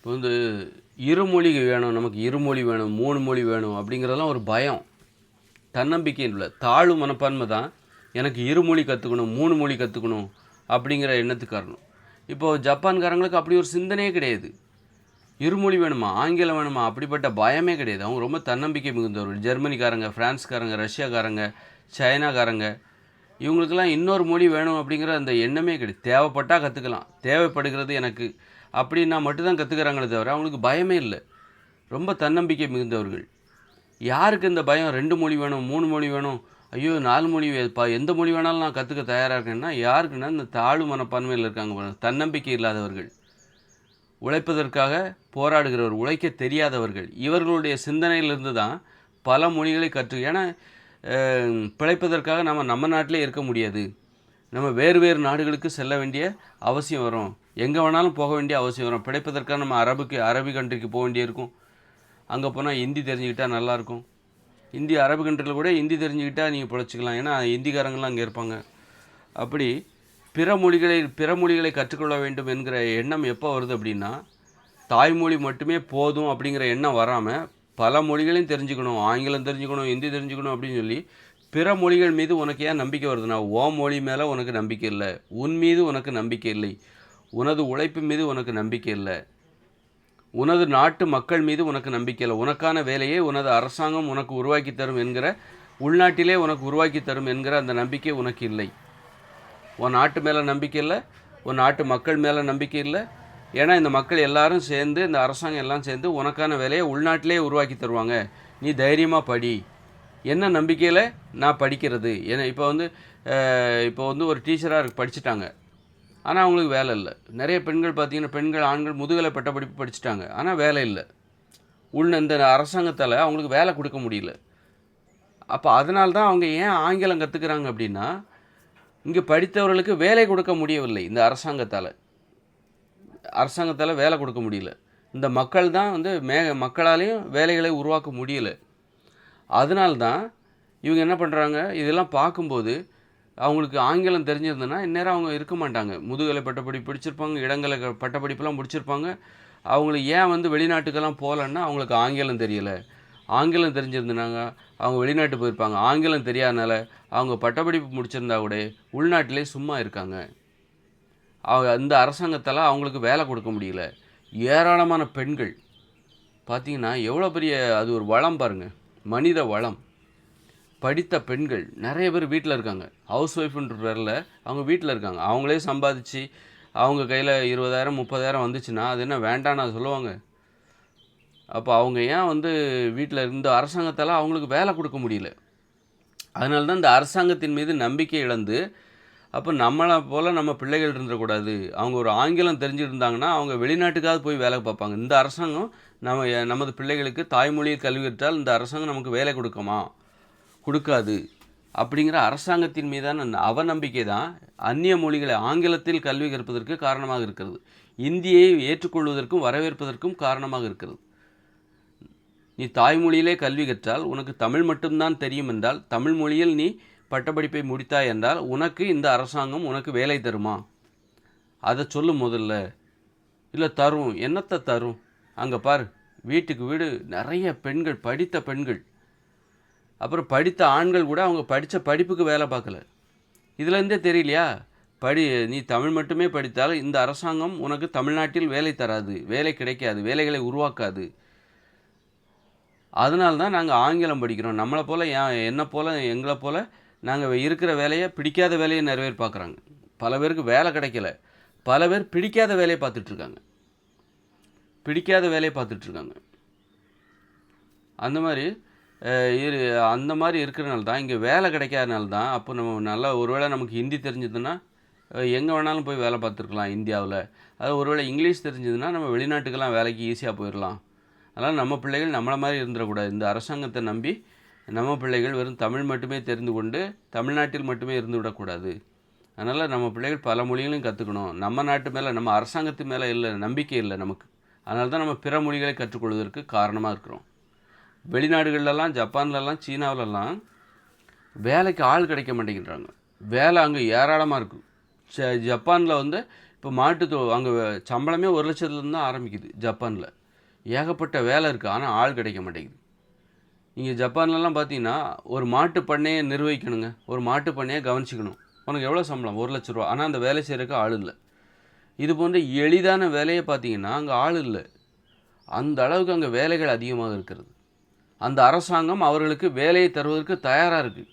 இப்போ வந்து இருமொழி வேணும் நமக்கு இருமொழி வேணும் மூணு மொழி வேணும் அப்படிங்கிறதெல்லாம் ஒரு பயம் தன்னம்பிக்கை இல்லை. தாழ்வு மனப்பான்மை தான். எனக்கு இருமொழி கற்றுக்கணும் மூணு மொழி கற்றுக்கணும் அப்படிங்கிற எண்ணத்துக்கு காரணம் இப்போது ஜப்பான்காரங்களுக்கு அப்படி ஒரு சிந்தனையே கிடையாது. இருமொழி வேணுமா ஆங்கிலம் வேணுமா அப்படிப்பட்ட பயமே கிடையாது. அவங்க ரொம்ப தன்னம்பிக்கை மிகுந்தவர்கள். ஜெர்மனிக்காரங்க ஃப்ரான்ஸ்காரங்க ரஷ்யாக்காரங்க சைனாக்காரங்க இவங்களுக்கெல்லாம் இன்னொரு மொழி வேணும் அப்படிங்கிற அந்த எண்ணமே கிடையாது. தேவைப்பட்டால் கற்றுக்கலாம் தேவைப்படுகிறது எனக்கு அப்படின்னா மட்டும்தான் கற்றுக்கிறாங்களே தவிர அவங்களுக்கு பயமே இல்லை. ரொம்ப தன்னம்பிக்கை மிகுந்தவர்கள். யாருக்கு இந்த பயம்? ரெண்டு மொழி வேணும் மூணு மொழி வேணும். ஐயோ நாலு மொழி பா ப எந்த மொழி வேணாலும் நான் கற்றுக்க தயாராக இருக்கேன்னா யாருக்குன்னா இந்த தாழ்வு மனப்பான்மையில் இருக்காங்க தன்னம்பிக்கை இல்லாதவர்கள். உழைப்பதற்காக போராடுகிறவர் உழைக்க தெரியாதவர்கள். இவர்களுடைய சிந்தனையிலிருந்து தான் பல மொழிகளை கற்று ஏன்னா பிழைப்பதற்காக நம்ம நம்ம நாட்டிலே இருக்க முடியாது. நம்ம வேறு வேறு நாடுகளுக்கு செல்ல வேண்டிய அவசியம் வரும். எங்கே வேணாலும் போக வேண்டிய அவசியம் வரும். பிழைப்பதற்காக நம்ம அரபுக்கு அரபி கண்ட்ரிக்கு போக வேண்டியிருக்கும் அங்கே போனால் ஹிந்தி தெரிஞ்சுக்கிட்டால் நல்லாயிருக்கும் இந்தி அரபு கண்ட்ரியில் கூட ஹிந்தி தெரிஞ்சுக்கிட்டால் நீங்கள் பிழைச்சிக்கலாம். ஏன்னா ஹிந்திக்காரங்களாம் அங்கே இருப்பாங்க. அப்படி பிற மொழிகளை பிற மொழிகளை கற்றுக்கொள்ள வேண்டும் என்கிற எண்ணம் எப்போ வருது அப்படின்னா தாய்மொழி மட்டுமே போதும் அப்படிங்கிற எண்ணம் வராமல் பல மொழிகளையும் தெரிஞ்சுக்கணும். ஆங்கிலம் தெரிஞ்சுக்கணும் ஹிந்தி தெரிஞ்சுக்கணும் அப்படின்னு சொல்லி பிற மொழிகள் மீது உனக்கு ஏன் நம்பிக்கை வருதுன்னா ஓ மொழி மேலே உனக்கு நம்பிக்கை இல்லை உன் மீது உனக்கு நம்பிக்கை இல்லை உனது உழைப்பு மீது உனக்கு நம்பிக்கை இல்லை உனது நாட்டு மக்கள் மீது உனக்கு நம்பிக்கை இல்லை உனக்கான வேலையை உனது அரசாங்கம் உனக்கு உருவாக்கி தரும் என்கிற உள்நாட்டிலே உனக்கு உருவாக்கி தரும் என்கிற அந்த நம்பிக்கை உனக்கு இல்லை. உன் நாட்டு மேலே நம்பிக்கை இல்லை உன் நாட்டு மக்கள் மேலே நம்பிக்கை இல்லை. ஏன்னா இந்த மக்கள் எல்லாரும் சேர்ந்து இந்த அரசாங்கம் எல்லாம் சேர்ந்து உனக்கான வேலையை உள்நாட்டிலே உருவாக்கி தருவாங்க. நீ தைரியமாக படி. என்ன நம்பிக்கையில் நான் படிக்கிறது? ஏன்னா இப்போ வந்து இப்போ வந்து ஒரு டீச்சராக படிச்சுட்டாங்க. ஆனால் அவங்களுக்கு வேலை இல்லை. நிறைய பெண்கள் பார்த்தீங்கன்னா பெண்கள் ஆண்கள் முதுகலை பட்டப்படிப்பு படிச்சுட்டாங்க. ஆனால் வேலை இல்லை. உள்ள இந்த அரசாங்கத்தால் அவங்களுக்கு வேலை கொடுக்க முடியல. அப்போ அதனால தான் அவங்க ஏன் ஆங்கிலம் கற்றுக்குறாங்க அப்படின்னா இங்கே படித்தவர்களுக்கு வேலை கொடுக்க முடியவில்லை இந்த அரசாங்கத்தால். அரசாங்கத்தால் வேலை கொடுக்க முடியல. இந்த மக்கள் தான் வந்து மே மக்களாலேயும் வேலைகளை உருவாக்க முடியல. அதனால தான் இவங்க என்ன பண்ணுறாங்க இதெல்லாம் பார்க்கும்போது அவங்களுக்கு ஆங்கிலம் தெரிஞ்சிருந்ததுன்னா இந்நேரம் அவங்க இருக்க மாட்டாங்க. முதுகலை பட்டப்படி பிடிச்சிருப்பாங்க இடங்களை பட்டப்படிப்பெல்லாம் முடிச்சிருப்பாங்க. அவங்களுக்கு ஏன் வந்து வெளிநாட்டுக்கெல்லாம் போகலன்னா அவங்களுக்கு ஆங்கிலம் தெரியலை. ஆங்கிலம் தெரிஞ்சிருந்தாங்க அவங்க வெளிநாட்டு போயிருப்பாங்க. ஆங்கிலம் தெரியாதனால அவங்க பட்டப்படிப்பு முடிச்சிருந்தா கூட உள்நாட்டிலே சும்மா இருக்காங்க. அவங்க அந்த அரசாங்கத்தால் அவங்களுக்கு வேலை கொடுக்க முடியல. ஏராளமான பெண்கள். பார்த்திங்கன்னா எவ்வளோ பெரிய அது ஒரு வளம் பாருங்கள் மனித வளம். படித்த பெண்கள் நிறைய பேர் வீட்டில் இருக்காங்க. ஹவுஸ் ஒய்ஃப்ன்ற பேரில் அவங்க வீட்டில் இருக்காங்க. அவங்களே சம்பாதிச்சு அவங்க கையில் இருபதாயிரம் முப்பதாயிரம் வந்துச்சுன்னா அது என்ன வேண்டாம் நான் சொல்லுவாங்க. அப்போ அவங்க ஏன் வந்து வீட்டில் இருந்த அரசாங்கத்தால் அவங்களுக்கு வேலை கொடுக்க முடியல? அதனால தான் இந்த அரசாங்கத்தின் மீது நம்பிக்கை இழந்து அப்போ நம்மளை போல் நம்ம பிள்ளைகள் இருந்துடக்கூடாது அவங்க ஒரு ஆங்கிலம் தெரிஞ்சிருந்தாங்கன்னா அவங்க வெளிநாட்டுக்காவது போய் வேலை பார்ப்பாங்க. இந்த அரசாங்கம் நம்ம நமது பிள்ளைகளுக்கு தாய்மொழியில் கல்வி கற்றால் இந்த அரசாங்கம் நமக்கு வேலை கொடுக்குமா? கொடுக்காது. அப்படிங்கிற அரசாங்கத்தின் மீதான அவநம்பிக்கை தான் அந்நிய மொழிகளை ஆங்கிலத்தில் கல்வி கற்பதற்கு காரணமாக இருக்கிறது. இந்தியை ஏற்றுக்கொள்வதற்கும் வரவேற்பதற்கும் காரணமாக இருக்கிறது. நீ தாய்மொழியிலே கல்வி கற்றால் உனக்கு தமிழ் மட்டும்தான் தெரியும் என்றால் தமிழ் மொழியில் நீ பட்டப்படிப்பை முடித்தாய் என்றால் உனக்கு இந்த அரசாங்கம் உனக்கு வேலை தருமா? அதை சொல்லு முதல்ல. இல்லை தரும். என்னத்தை தரும்? அங்கே பார். வீட்டுக்கு வீடு நிறைய பெண்கள் படித்த பெண்கள். அப்புறம் படித்த ஆண்கள் கூட அவங்க படித்த படிப்புக்கு வேலை பார்க்கல. இதுலேருந்தே தெரியலையா? படி நீ தமிழ் மட்டுமே படித்தால் இந்த அரசாங்கம் உனக்கு தமிழ்நாட்டில் வேலை தராது. வேலை கிடைக்காது. வேலைகளை உருவாக்காது. அதனால தான் நாங்கள் ஆங்கிலம் படிக்கிறோம். நம்மளை போல் ஏன் என்னை போல் எங்களை போல் நாங்கள் இருக்கிற வேலையை பிடிக்காத வேலையை நிறைய பேர் பார்க்குறாங்க. பல பேருக்கு வேலை கிடைக்கல. பல பேர் பிடிக்காத வேலையை பார்த்துட்ருக்காங்க. பிடிக்காத வேலையை பார்த்துட்ருக்காங்க. அந்த மாதிரி இரு அந்த மாதிரி இருக்கிறனால தான் இங்கே வேலை கிடைக்காதனால தான் அப்போ நம்ம நல்லா ஒருவேளை நமக்கு ஹிந்தி தெரிஞ்சதுன்னா எங்கே வேணாலும் போய் வேலை பார்த்துருக்கலாம் இந்தியாவில். அது ஒருவேளை இங்கிலீஷ் தெரிஞ்சதுன்னா நம்ம வெளிநாட்டுக்கெல்லாம் வேலைக்கு ஈஸியாக போயிடலாம் அதனால் நம்ம பிள்ளைகள் நம்மளை மாதிரி இருந்துடக்கூடாது. இந்த அரசாங்கத்தை நம்பி நம்ம பிள்ளைகள் வெறும் தமிழ் மட்டுமே தெரிந்து கொண்டு தமிழ்நாட்டில் மட்டுமே இருந்து விடக்கூடாது. அதனால் நம்ம பிள்ளைகள் பல மொழிகளையும் கற்றுக்கணும் நம்ம நாட்டு மேலே நம்ம அரசாங்கத்து மேலே இல்லை நம்பிக்கை இல்லை நமக்கு. அதனால தான் நம்ம பிற மொழிகளை கற்றுக்கொள்வதற்கு காரணமாக இருக்கிறோம். வெளிநாடுகள்லாம் ஜப்பான்லலாம் சீனாவிலலாம் வேலைக்கு ஆள் கிடைக்க மாட்டேங்கிறாங்க. வேலை அங்கே ஏராளமாக இருக்கும் ச ஜப்பானில் வந்து இப்போ மாட்டு தொ அங்கே சம்பளமே ஒரு லட்சத்துலேருந்து தான் ஆரம்பிக்குது ஜப்பானில். ஏகப்பட்ட வேலை இருக்குது ஆனால் ஆள் கிடைக்க மாட்டேங்குது. நீங்கள் ஜப்பான்லலாம் பார்த்தீங்கன்னா ஒரு மாட்டு பண்ணையை நிர்வகிக்கணுங்க. ஒரு மாட்டு பண்ணையை கவனிச்சிக்கணும். உனக்கு எவ்வளோ சம்பளம்? ஒரு லட்ச ரூபா. ஆனால் அந்த வேலை செய்கிறதுக்கு ஆள் இல்லை. இது போன்ற எளிதான வேலையை பார்த்தீங்கன்னா அங்கே ஆள் இல்லை. அந்த அளவுக்கு அங்கே வேலைகள் அதிகமாக இருக்கிறது. அந்த அரசாங்கம் அவர்களுக்கு வேலையை தருவதற்கு தயாராக இருக்குது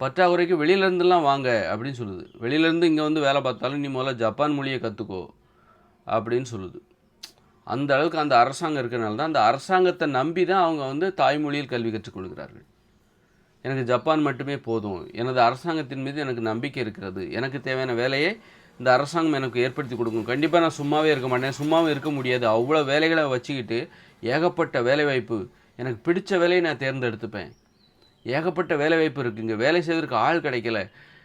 பற்றாக்குறைக்கு வெளியிலேருந்துலாம் வாங்க அப்படின்னு சொல்லுது. வெளியிலேருந்து இங்கே வந்து வேலை பார்த்தாலும் நீ முதல்ல ஜப்பான் மொழியை கற்றுக்கோ அப்படின்னு சொல்லுது. அந்த அளவுக்கு அந்த அரசாங்கம் இருக்கிறனால தான் அந்த அரசாங்கத்தை நம்பி தான் அவங்க வந்து தாய்மொழியில் கல்வி கற்றுக்கொள்கிறார்கள் எனக்கு ஜப்பான் மட்டுமே போதும். எனது அரசாங்கத்தின் மீது எனக்கு நம்பிக்கை இருக்கிறது. எனக்கு தேவையான வேலையை இந்த அரசாங்கம் எனக்கு ஏற்படுத்தி கொடுக்கும். கண்டிப்பாக நான் சும்மாவே இருக்க மாட்டேன். சும்மாவும் இருக்க முடியாது. அவ்வளோ வேலைகளை வச்சுக்கிட்டு ஏகப்பட்ட வேலைவாய்ப்பு எனக்கு பிடித்த வேலையை நான் தேர்ந்தெடுத்துப்பேன். ஏகப்பட்ட வேலைவாய்ப்பு இருக்குது இங்கே வேலை செய்வதற்கு ஆள் கிடைக்கல.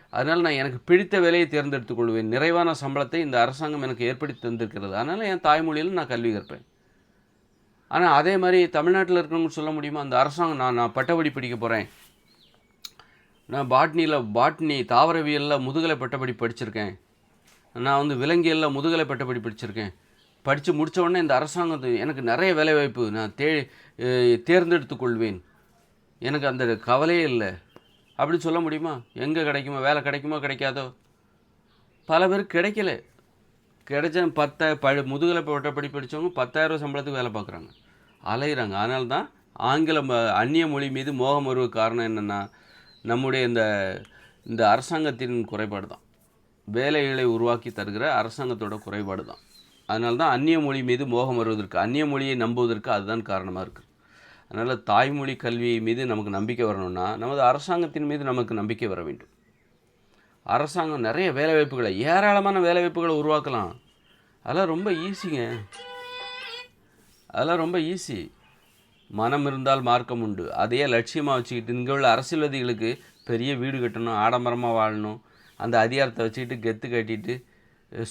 அதனால் நான் எனக்கு பிடித்த வேலையை தேர்ந்தெடுத்துக் கொள்வேன். நிறைவான சம்பளத்தை இந்த அரசாங்கம் எனக்கு ஏற்படுத்தி தந்திருக்கிறது. அதனால் என் தாய்மொழியில் நான் கல்வி கற்பேன். ஆனால் அதே மாதிரி தமிழ்நாட்டில் இருக்கிறவங்க சொல்ல முடியுமா? அந்த அரசாங்கம் நான் நான் பட்டப்படி படிக்க போகிறேன் நான் பாட்னியில் பாட்னி தாவரவியலில் முதுகலை பட்டப்படி படிச்சிருக்கேன். நான் வந்து விலங்கியலில் முதுகலை பட்டப்படி படிச்சிருக்கேன். படித்து முடித்த உடனே இந்த அரசாங்கத்து எனக்கு நிறைய வேலைவாய்ப்பு நான் தே அஹ் தேர்ந்தெடுத்துக் கொள்வேன். எனக்கு அந்த கவலையே இல்லை. அப்படி சொல்ல முடியுமா? எங்கே கிடைக்குமா வேலை கிடைக்குமா கிடைக்காதோ? பல பேருக்கு கிடைக்கல. கிடைச்ச பத்த ப முதுகலை பட்டப்படி படித்தவங்க பத்தாயிரம் சம்பளத்துக்கு வேலை பார்க்குறாங்க. அலையிறாங்க. அதனால தான் ஆங்கில ம- அந்நிய மொழி மீது மோகம் வருவ காரணம் என்னென்னா நம்முடைய இந்த இந்த அரசாங்கத்தின் குறைபாடு தான் வேலைகளை உருவாக்கி தருகிற அரசாங்கத்தோட குறைபாடு தான் அதனால தான் அந்நிய மொழி மீது மோகம் வருவதற்கு அந்நிய மொழியை நம்புவதற்கு அதுதான் காரணமாக இருக்குது அதனால் தாய்மொழி கல்வி மீது நமக்கு நம்பிக்கை வரணும்னா நமது அரசாங்கத்தின் மீது நமக்கு நம்பிக்கை வர வேண்டும். அரசாங்கம் நிறைய வேலைவாய்ப்புகளை ஏராளமான வேலைவாய்ப்புகளை உருவாக்கலாம். அதெல்லாம் ரொம்ப ஈஸிங்க. அதெல்லாம் ரொம்ப ஈஸி. மனம் இருந்தால் மார்க்கம் உண்டு. அதையே லட்சியமாக வச்சுக்கிட்டு இங்கே உள்ள அரசியல்வாதிகளுக்கு பெரிய வீடு கட்டணும் ஆடம்பரமாக வாழணும் அந்த அதிகாரத்தை வச்சுக்கிட்டு கெத்து கட்டிட்டு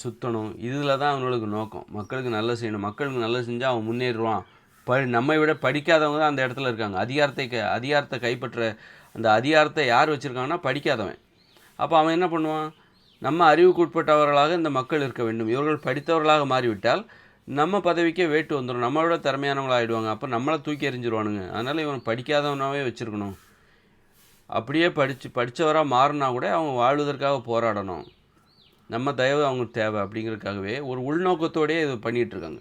சுற்றணும் இதில் தான் அவங்களுக்கு நோக்கம். மக்களுக்கு நல்லது செய்யணும். மக்களுக்கு நல்லது செஞ்சால் அவன் முன்னேறுவான். ப நம்மை விட படிக்காதவங்க தான் அந்த இடத்துல இருக்காங்க. அதிகாரத்தை க அதிகாரத்தை கைப்பற்ற அந்த அதிகாரத்தை யார் வச்சுருக்காங்கன்னா படிக்காதவன். அப்போ அவன் என்ன பண்ணுவான்? நம்ம அறிவுக்குட்பட்டவர்களாக இந்த மக்கள் இருக்க வேண்டும். இவர்கள் படித்தவர்களாக மாறிவிட்டால் நம்ம பதவிக்கே வேட்டு வந்துடும் நம்மளோட திறமையானவங்களா ஆயிடுவாங்க அப்போ நம்மளை தூக்கி எறிஞ்சிருவானுங்க. அதனால் இவன் படிக்காதவனாகவே வச்சுருக்கணும். அப்படியே படித்து படித்தவராக மாறினா கூட அவங்க வாழ்வதற்காக போராடணும். நம்ம தயவு அவங்களுக்கு தேவை அப்படிங்கிறதுக்காகவே ஒரு உள்நோக்கத்தோடயே இது பண்ணிகிட்டு இருக்காங்க.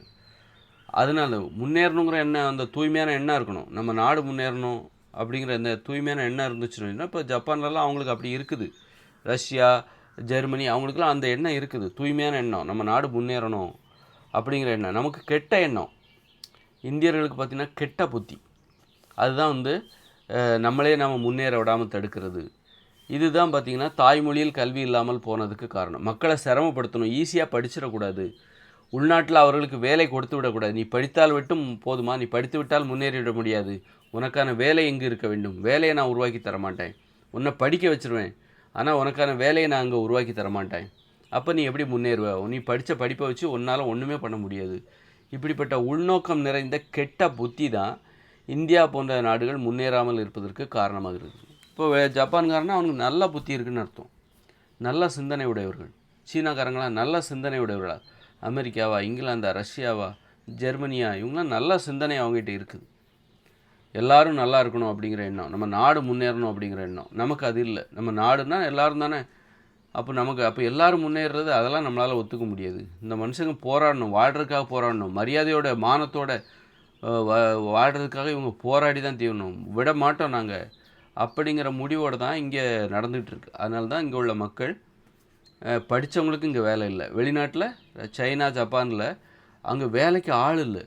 அதனால முன்னேறணுங்கிற எண்ணம் அந்த தூய்மையான எண்ணம் இருக்கணும். நம்ம நாடு முன்னேறணும் அப்படிங்கிற அந்த தூய்மையான எண்ணம் இருந்துச்சுன்னா இப்போ ஜப்பான்லலாம் அவங்களுக்கு அப்படி இருக்குது. ரஷ்யா ஜெர்மனி அவங்களுக்குலாம் அந்த எண்ணம் இருக்குது. தூய்மையான எண்ணம் நம்ம நாடு முன்னேறணும் அப்படிங்கிற எண்ணம். நமக்கு கெட்ட எண்ணம். இந்தியர்களுக்கு பார்த்திங்கன்னா கெட்ட புத்தி. அதுதான் வந்து நம்மளே நம்ம முன்னேற விடாமல் தடுக்கிறது. இதுதான் பார்த்திங்கன்னா தாய்மொழியில் கல்வி இல்லாமல் போனதுக்கு காரணம். மக்களை சிரமப்படுத்தணும். ஈஸியாக படிச்சிடக்கூடாது. உள்நாட்டில் அவர்களுக்கு வேலை கொடுத்து விடக்கூடாது. நீ படித்தால் விட்டும் போதுமா? நீ படித்து விட்டால் முன்னேறிவிட முடியாது. உனக்கான வேலை எங்கே இருக்க வேண்டும்? வேலையை நான் உருவாக்கி தர மாட்டேன். உன்னை படிக்க வச்சுருவேன். ஆனால் உனக்கான வேலையை நான் அங்கே உருவாக்கி தர மாட்டேன். அப்போ நீ எப்படி முன்னேறுவ? நீ படித்த படிப்பை வச்சு உன்னால் ஒன்றுமே பண்ண முடியாது. இப்படிப்பட்ட உள்நோக்கம் நிறைந்த கெட்ட புத்தி தான் இந்தியா போன்ற நாடுகள் முன்னேறாமல் இருப்பதற்கு காரணமாகிறது இப்போ வே- ஜப்பான்காரனா அவனுக்கு நல்ல புத்தி இருக்குன்னு அர்த்தம். நல்ல சிந்தனை உடையவர்கள். சீனாக்காரங்களாம் நல்ல சிந்தனை உடையவர்களா? அமெரிக்காவா இங்கிலாந்தா ரஷ்யாவா ஜெர்மனியா இவங்களாம் நல்ல சிந்தனை அவங்ககிட்ட இருக்குது. எல்லோரும் நல்லா இருக்கணும் அப்படிங்கிற எண்ணம். நம்ம நாடு முன்னேறணும் அப்படிங்கிற எண்ணம். நமக்கு அது இல்லை. நம்ம நாடுனா எல்லோரும் தானே? அப்போ நமக்கு அப்போ எல்லாரும் முன்னேறுறது அதெல்லாம் நம்மளால் ஒத்துக்க முடியாது. இந்த மனுஷங்க போராடணும் வாழ்கிறதுக்காக போராடணும். மரியாதையோட மானத்தோட வா- வாழ்கிறதுக்காக இவங்க போராடி தான் தீவணும் விட மாட்டோம் நாங்கள் அப்படிங்கிற முடிவோடு தான் இங்கே நடந்துகிட்ருக்கு அதனால தான் இங்கே உள்ள மக்கள் படித்தவங்களுக்கு இங்கே வேலை இல்லை. வெளிநாட்டில் சைனா ஜப்பானில் அங்கே வேலைக்கு ஆள் இல்லை.